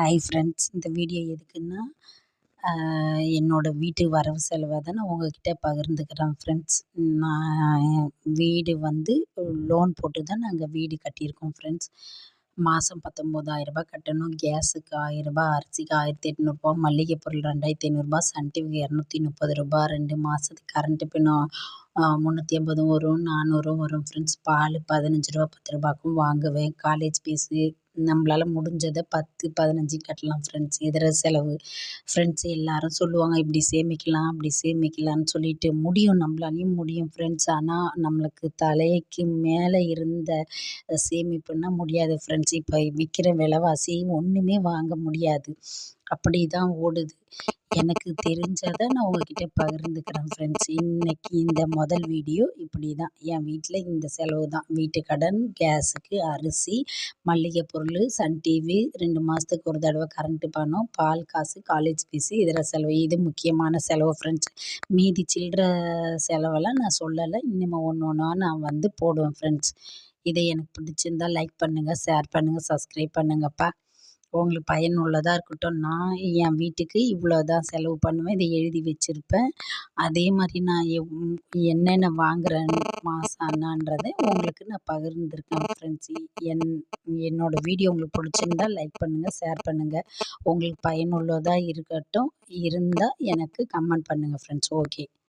Hi friends இந்த video எதுக்குன்னா என்னோட வீட்டு வரவு செலவை தான் நான் உங்கள்கிட்ட பகிர்ந்துக்கிறேன் ஃப்ரெண்ட்ஸ் நான் வீடு வந்து லோன் போட்டு தான் நாங்கள் வீடு கட்டியிருக்கோம் ஃப்ரெண்ட்ஸ் மாதம் பத்தொம்போதாயிரரூபா கட்டணும். கேஸுக்கு ஆயிரரூபா அரிசிக்கு ஆயிரத்தி எட்நூறுபா மளிகை பொருள் ரெண்டாயிரத்தி ஐநூறுரூபா சன்டிவிக்கு இரநூத்தி முப்பது ரூபா ரெண்டு மாதத்துக்கு கரண்ட்டு பின்னும் முந்நூற்றி ஐம்பதும் வரும் நானூறும் வரும் ஃப்ரெண்ட்ஸ் பால் பதினஞ்சு ரூபா பத்து ரூபாய்க்கும் வாங்குவேன். காலேஜ் ஃபீஸு நம்மளால் முடிஞ்சதை பத்து பதினஞ்சு கட்டலாம் ஃப்ரெண்ட்ஸ் இதர செலவு. ஃப்ரெண்ட்ஸ் எல்லோரும் சொல்லுவாங்க இப்படி சேமிக்கலாம் அப்படி சேமிக்கலாம்னு சொல்லிட்டு முடியும். நம்மளாலையும் முடியும் ஃப்ரெண்ட்ஸ் ஆனால் நம்மளுக்கு தலைக்கு மேலே இருந்த சேமிப்புன்னா முடியாது ஃப்ரெண்ட்ஸ் இப்போ விற்கிற விலைவாசி ஒன்றுமே வாங்க முடியாது. அப்படி தான் ஓடுது. எனக்கு தெரிஞ்சதை நான் உங்ககிட்ட பகிர்ந்துக்கிறேன் ஃப்ரெண்ட்ஸ் இன்றைக்கி இந்த முதல் வீடியோ இப்படி தான் என் வீட்டில் இந்த செலவு தான். வீட்டு கடன் கேஸுக்கு அரிசி மளிகை பொருள் சன் டிவி ரெண்டு மாதத்துக்கு ஒரு தடவை கரண்ட்டு பணம் பால் காசு காலேஜ் ஃபீஸு இதர செலவு. இது முக்கியமான செலவு ஃப்ரெண்ட்ஸ் மீதி சில்லற செலவெல்லாம் நான் சொல்லலை. இனிமேல் ஒன்று ஒன்றா நான் வந்து போடுவேன் ஃப்ரெண்ட்ஸ் இதை எனக்கு பிடிச்சிருந்தா லைக் பண்ணுங்கள் ஷேர் பண்ணுங்கள் சப்ஸ்கிரைப் பண்ணுங்கப்பா. உங்களுக்கு பயனுள்ளதாக இருக்கட்டும். நான் என் வீட்டுக்கு இவ்வளோ தான் செலவு பண்ணுவேன். இதை எழுதி வச்சுருப்பேன். அதே மாதிரி நான் எவ் என்னென்ன வாங்குகிறேன் மாதம் ஆனான்றதை உங்களுக்கு நான் பகிர்ந்துருக்கேன் ஃப்ரெண்ட்ஸ் என் என்னோடய வீடியோ உங்களுக்கு பிடிச்சிருந்தா லைக் பண்ணுங்கள் ஷேர் பண்ணுங்கள் உங்களுக்கு பயனுள்ளதாக இருக்கட்டும். இருந்தால் எனக்கு கமெண்ட் பண்ணுங்கள் ஃப்ரெண்ட்ஸ் ஓகே